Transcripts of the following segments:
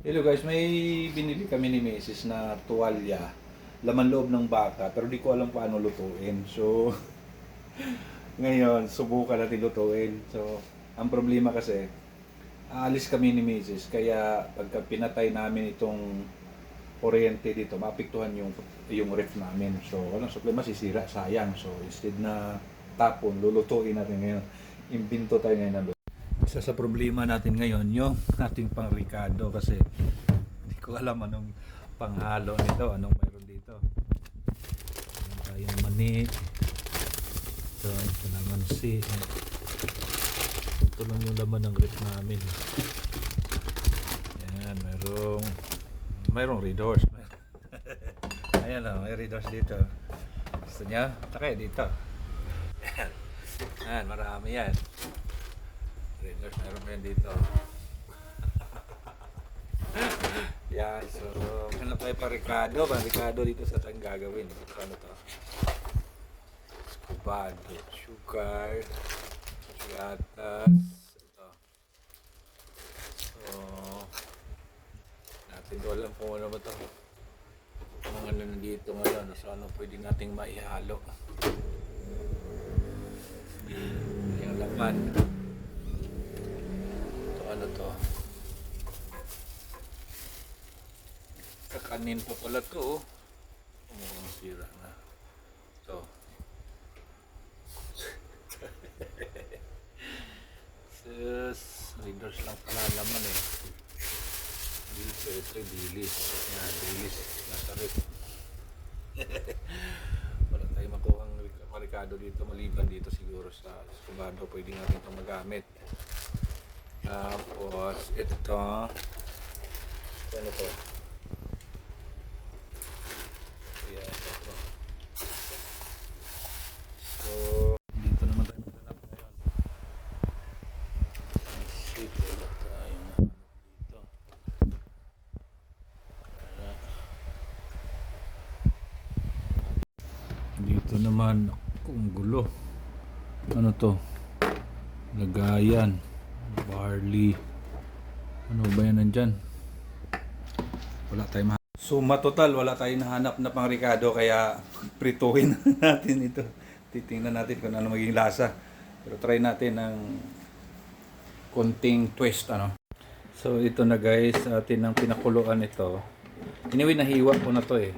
Hello guys, may binili kami ni Mrs. na tuwalya, laman loob ng baka, pero di ko alam paano lutuin. So, ngayon, subukan natin lutuin. So, ang problema kasi, aalis kami ni Mrs. Kaya pagka pinatay namin itong kuryente dito, maapektuhan yung yung ref namin. So, walang problema, masisira, sayang. So, instead na tapon, lulutuin natin ngayon. Imbinto tayo ngayon ng. Isa sa problema natin ngayon, yung ating pang Ricardo kasi hindi ko alam anong panghalo nito, anong mayroon dito. Meron tayong mani. Ito, ito naman si ito lang yung laman ng ref namin. Yan, mayroong mayroong red horse. Ayan o, may red horse dito. Gusto niya? Takay dito. Yan. Yan, marami yan. Meron pa yan dito. yan, so, hanap tayo pa Ricardo. Pa Ricardo dito sa tayong gagawin. Ano to? Escobado, sugar, gatas, ito. So, natin ko alam kung ano ba ito. Kung ano nandito ngayon, so ano pwede nating maihalo. Yung laman. Ito ano to? Kakanin pa pala to oh. Mukhang sira na. Ito. Sus, readers lang pala laman eh. Dito, ito yung dilis. Yan, dilis. Nasa rip. Wala tayo makuha ang marikado dito maliban dito siguro sa Escobado. Pwede natin itong magamit. Tapos, ito. Ano to? Ayan, ito. So, dito naman tayo maghanap ngayon. Shit, wala tayong hanap dito. Wala. Dito naman, kung gulo. Ano to? Lagayan. Barley. Ano ba yan nandyan? Wala tayong ma- Suma total, wala tayong nahanap na pang Ricardo kaya prituhin natin ito. Titingnan natin kung ano magiging lasa. Pero try natin ng konting twist ano. So ito na guys, atin ang pinakuluan ito. Anyway, nahiwa ko na to eh.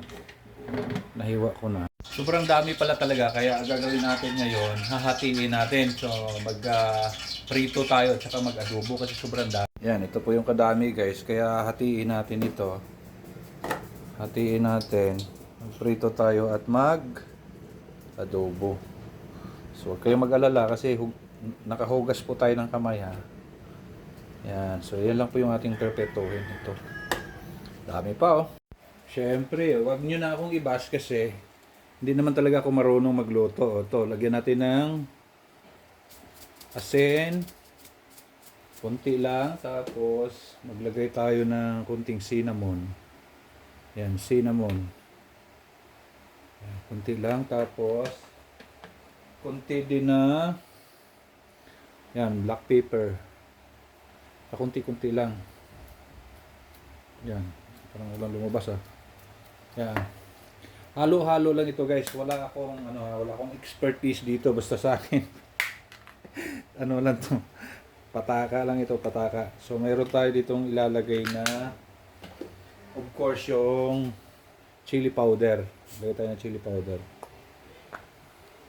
Nahiwa ko na. Sobrang dami pala talaga kaya gagawin natin ngayon, hahatiin natin. So mag ah, prito tayo at saka mag-adobo kasi sobrang dami. Yan, ito po yung kadami guys. Kaya hatiin natin ito. Hatiin natin. Prito tayo at mag adobo. So huwag kayong mag-alala kasi hug- nakahugas po tayo ng kamay ha. Yan. So yan lang po yung ating perpetuhin ito. Dami pa oh. Siyempre, wag nyo na akong i-bash kasi hindi naman talaga ako marunong magluto. O, to, lagyan natin ng asin. Kunti lang. Tapos, maglagay tayo ng kunting cinnamon. Yan, cinnamon. Yan, kunti lang. Tapos, kunti din na yan, black pepper. Kunti-kunti lang. Yan. Parang walang lumabas ah. Yan. Halo-halo lang ito guys. Wala akong ano, wala akong expertise dito basta sa akin. ano lang to. Pataka lang ito, pataka. So mayroon tayo ditong ilalagay na of course yung chili powder. Lagay tayo ng chili powder.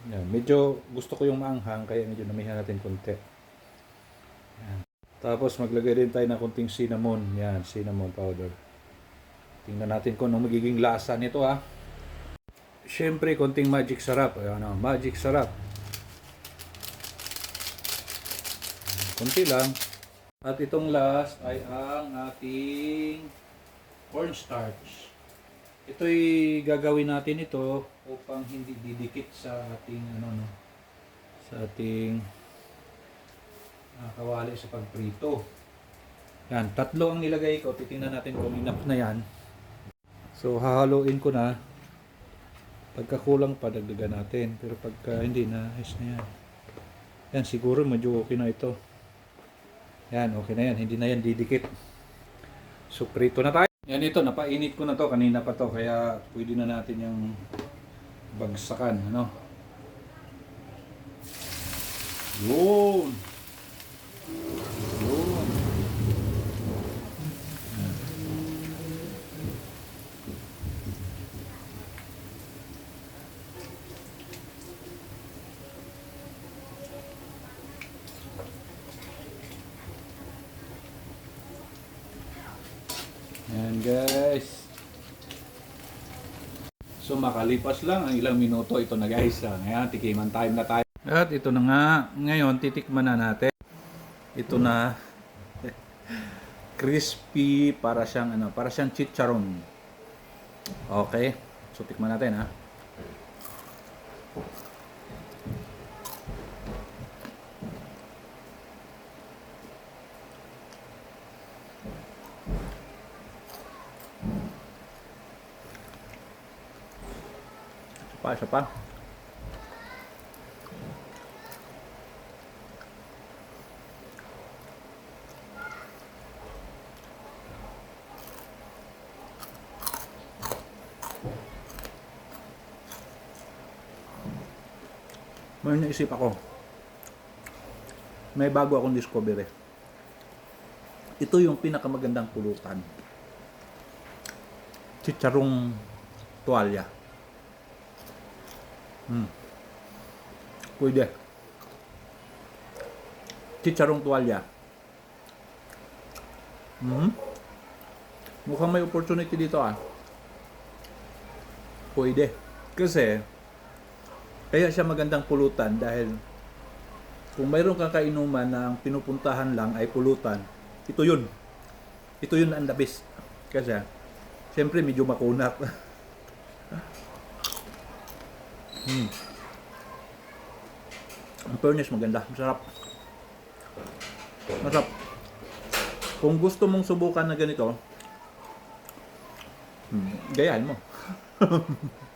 Yan. Medyo gusto ko yung maanghang kaya medyo namihan natin konti. Yan. Tapos maglagay din tayo ng konting cinnamon. Yan, cinnamon powder. Tingnan natin kung ano magiging lasa nito ha. Siyempre, konting magic sarap. Ano, magic sarap. Konti lang. At itong last ay ang ating cornstarch. Ito'y gagawin natin ito upang hindi didikit sa ating ano no sa ating ah, kawali sa pagprito. Yan, tatlo ang nilagay ko. Titingnan natin kung enough na yan. So, hahaluin ko na. Pagkakulang pa, dagdagan natin. Pero pagka hindi na, ayos na yan. Yan, siguro medyo okay na ito. Yan, okay na yan. Hindi na yan didikit. So, prito na tayo. Yan ito, napainit ko na to. Kanina pa to. Kaya pwede na natin yung bagsakan. Ano? Yun! Yan guys. So makalipas lang ang ilang minuto ito na guys. Ah, Ngayon tikiman time na tayo. At ito na nga. Ngayon titikman na natin. Ito na crispy para siyang ano, para siyang chicharon. Okay. So tikman natin ha. Pa, isa pa. May naisip ako. May bago akong discovery. Ito yung pinakamagandang pulutan. Chicharong tuwalya. Hmm. Pwede. Chicharong tuwalya. Hmm. Mukhang may opportunity dito ah. Pwede. Kasi, kaya siya magandang pulutan dahil kung mayroon kang kainuman na ang pinupuntahan lang ay pulutan, ito yun. Ito yun ang the best. Kasi, siyempre medyo makunat. hmm. Ang fairness maganda. Masarap. Masarap. Kung gusto mong subukan na ganito, hmm, gayahin mo.